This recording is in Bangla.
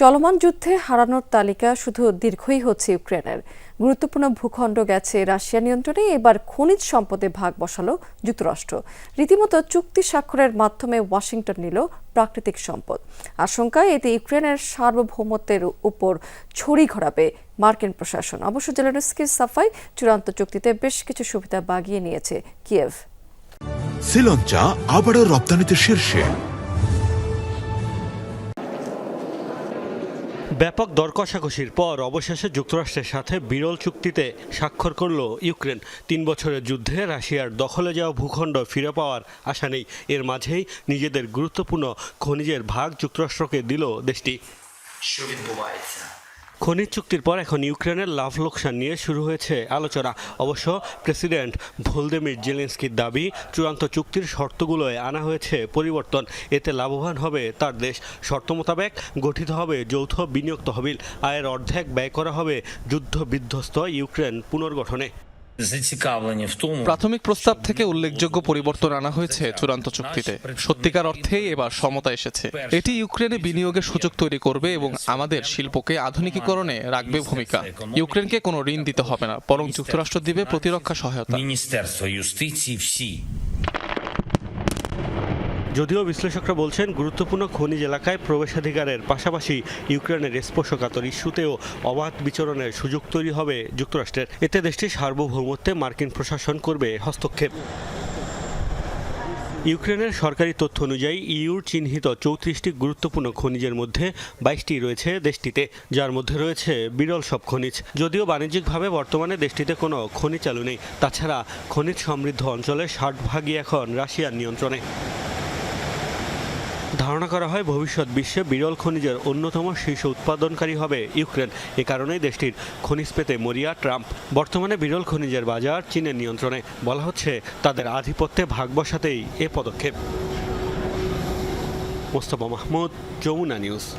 চলমান যুদ্ধে হারানোর তালিকা শুধু দীর্ঘই হচ্ছে ইউক্রেনের। গুরুত্বপূর্ণ ভূখণ্ড গেছে রাশিয়া নিয়ন্ত্রণে, এবার খনিজ সম্পদে ভাগ বসালো যুক্তরাষ্ট্র। রীতিমতো চুক্তি স্বাক্ষরের মাধ্যমে ওয়াশিংটন নিল প্রাকৃতিক সম্পদ। আশঙ্কায় এতে ইউক্রেনের সার্বভৌমত্বের উপর ছড়ি ঘোরাবে মার্কিন প্রশাসন। অবশ্য জেলেনস্কির সাফাই চূড়ান্ত চুক্তিতে বেশ কিছু সুবিধা বাগিয়ে নিয়েছে কিয়েভ। শ্রীলঞ্চা আবারও রপ্তানিতে শীর্ষে। ব্যাপক দরকষাকষির পর অবশেষে যুক্তরাষ্ট্রের সাথে বিরল চুক্তিতে স্বাক্ষর করল ইউক্রেন। তিন বছরের যুদ্ধে রাশিয়ার দখলে যাওয়া ভূখণ্ড ফিরে পাওয়ার আশা নেই। এর মাঝেই নিজেদের গুরুত্বপূর্ণ খনিজের ভাগ যুক্তরাষ্ট্রকে দিল দেশটি। খনিজ চুক্তির পর এখন ইউক্রেনের লাভ লোকসান নিয়ে শুরু হয়েছে আলোচনা। অবশ্য প্রেসিডেন্ট ভোলদেমির জেলেন্সকির দাবি, চূড়ান্ত চুক্তির শর্তগুলোয় আনা হয়েছে পরিবর্তন। এতে লাভবান হবে তার দেশ। শর্ত মোতাবেক গঠিত হবে যৌথ বিনিয়োগ তহবিল। আয়ের অর্ধেক ব্যয় করা হবে যুদ্ধ বিধ্বস্ত ইউক্রেন পুনর্গঠনে। প্রাথমিক প্রস্তাব থেকে উল্লেখযোগ্য পরিবর্তন আনা হয়েছে চূড়ান্ত চুক্তিতে। সত্যিকার অর্থে এবার সমতা এসেছে। এটি ইউক্রেনে বিনিয়োগের সুযোগ তৈরি করবে এবং আমাদের শিল্পকে আধুনিকীকরণে রাখবে ভূমিকা। ইউক্রেনকে কোনো ঋণ দিতে হবে না বরং যুক্তরাষ্ট্র দিবে প্রতিরক্ষা সহায়তা। যদিও বিশ্লেষকরা বলছেন গুরুত্বপূর্ণ খনিজ এলাকায় প্রবেশাধিকারের পাশাপাশি ইউক্রেনের স্পর্শকাতর ইস্যুতেও অবাধ বিচরণের সুযোগ তৈরি হবে যুক্তরাষ্ট্রের। এতে দেশটির সার্বভৌমত্বে মার্কিন প্রশাসন করবে হস্তক্ষেপ। ইউক্রেনের সরকারি তথ্য অনুযায়ী ইউর চিহ্নিত চৌত্রিশটি গুরুত্বপূর্ণ খনিজের মধ্যে বাইশটি রয়েছে দেশটিতে, যার মধ্যে রয়েছে বিরল সব খনিজ। যদিও বাণিজ্যিকভাবে বর্তমানে দেশটিতে কোনো খনি চালু নেই। তাছাড়া খনিজ সমৃদ্ধ অঞ্চলের ষাট ভাগই এখন রাশিয়ার নিয়ন্ত্রণে। ধারণা করা হয় ভবিষ্যৎ বিশ্বে বিরল খনিজের অন্যতম শীর্ষ উৎপাদনকারী হবে ইউক্রেন। এ কারণেই দেশটির খনিজ পেতে মরিয়া ট্রাম্প। বর্তমানে বিরল খনিজের বাজার চীনের নিয়ন্ত্রণে। বলা হচ্ছে, তাদের আধিপত্যে ভাগ বসাতেই এ পদক্ষেপ। মোস্তফা মাহমুদ, যমুনা নিউজ।